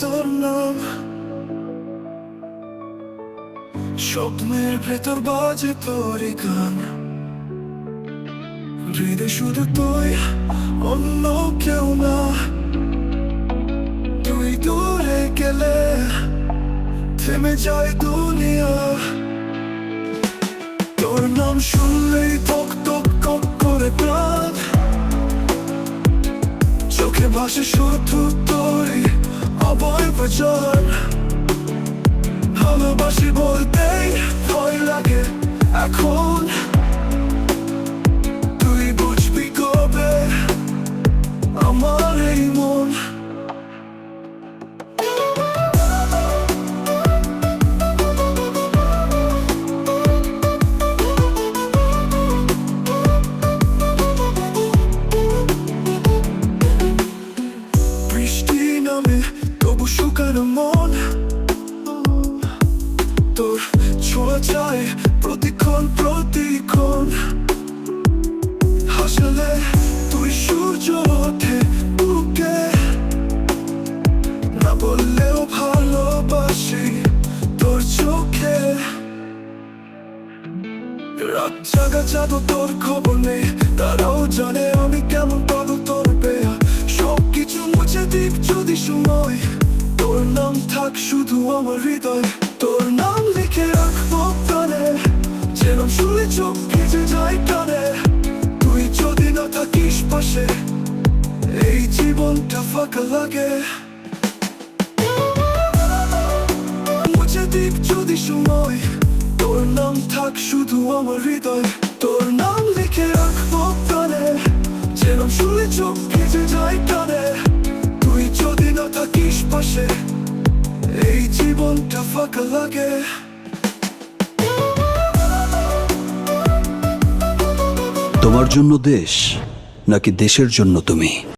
তোর নাম বাজে তোরই গান হৃদয় শুধু তুই অন্য কেউ না তুই দূরে গেলে থেমে যায় চোখে ভাসে শুধু তোরই অবয় বচন ভালোবাসি বলতেই ভয় লাগে। এখন মন তোর ছোঁয়া চায় প্রতিক্ষণ প্রতিক্ষণ। হাসলে তুই সূর্য ওঠে বুকে। না বললেও ভালোবাসি তোর চোখে। রাত জাগা জাদু তোর খবর নেই, তারাও জানে আমি কেমন থাক, শুধু আমার হৃদয়। তোর নাম লিখে রাখব প্রাণে। যেন শুনে চোখ ভিজে যায় কানে। তুই যদি না থাকিস পাশে, এই জীবনটা ফাঁকা লাগে। মুছে দিক যদি সময়, তোর নাম থাক, শুধু আমার হৃদয়। তোর নাম লিখে রাখব প্রাণে। যেন শুনে চোখ ভিজে যায় কানে। Fuck a lucky. তোমার জন্য দেশ নাকি দেশের জন্য তুমি?